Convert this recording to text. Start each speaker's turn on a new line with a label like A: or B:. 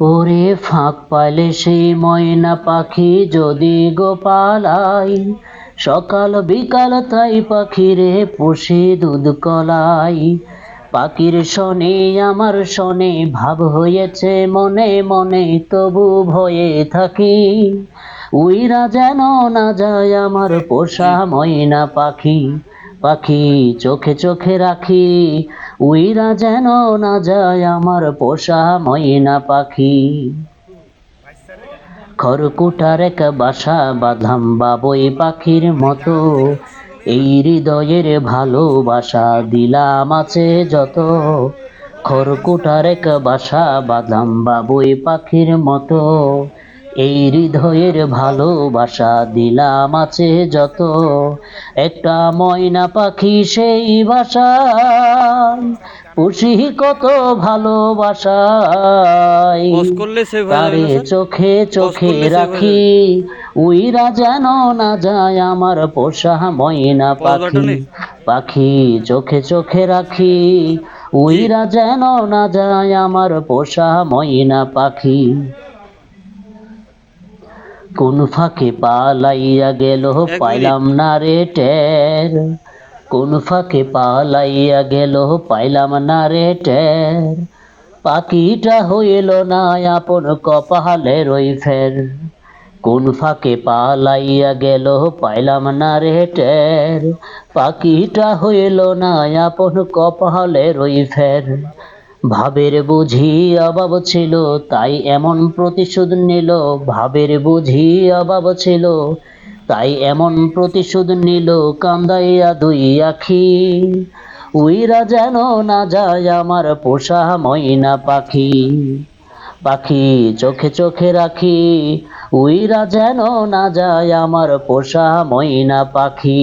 A: ওরে ফাঁক পাইলে সেই ময়না পাখি যদি গোপালাই, সকাল বিকাল তাই পাখিরে পুষি দুধ কলাই। পাখির শনে, আমার শনে, ভাব হয়েছে মনে মনে, তবু ভয়ে থাকি। উইরা যেন না যায় আমার পোষা ময়না পাখি পাখি চোখে চোখে রাখি। উইরা যেন না যায় আমার পোষা ময়না পাখি। খড়কুটার এক বাসা বাঁধলাম বাবই পাখির মতো। এই হৃদয়ের ভালোবাসা দিলাম আছে যত। খড়কুটার এক বাসা বাঁধলাম বাবুই পাখির মতো। এই হৃদয়ের ভালোবাসা দিলাম আছে যত। একটা ময়না পাখি সেই বাসা। পুষি কত ভালোবাসায়। তারে
B: স্যার?
A: চোখে চোখে রাখি। উইরা যেন না যায় আমার পোষা ময়না পাখি। পাখি চোখে চোখে রাখি। উইরা যেন না যায় আমার পোষা ময়না পাখি। কোন ফাঁকে পালাইয়া গেল। পাইলাম না রে টের। কোন ফাঁকে পালাইয়া গেল পাইলাম না রে টের। পাখিটা হইল না আপন কপালে রই ফের। কোন ফাঁকে পালাইয়া গেল পাইলাম না রে টের। পাখিটা হইল না আপন কপালে রই ফের। ভাবের বুঝি অভাব ছিল, তাই এমন প্রতিশোধ নিল। ভাবের বুঝি অভাব ছিল, তাই এমন প্রতিশোধ নিল কান্দাইয়া দুই আখি। উইরা যেন না যায় আমার পোষা ময়না পাখি। পাখি চোখে চোখে রাখি, উইরা যেন না যায় আমার পোষা ময়না পাখি।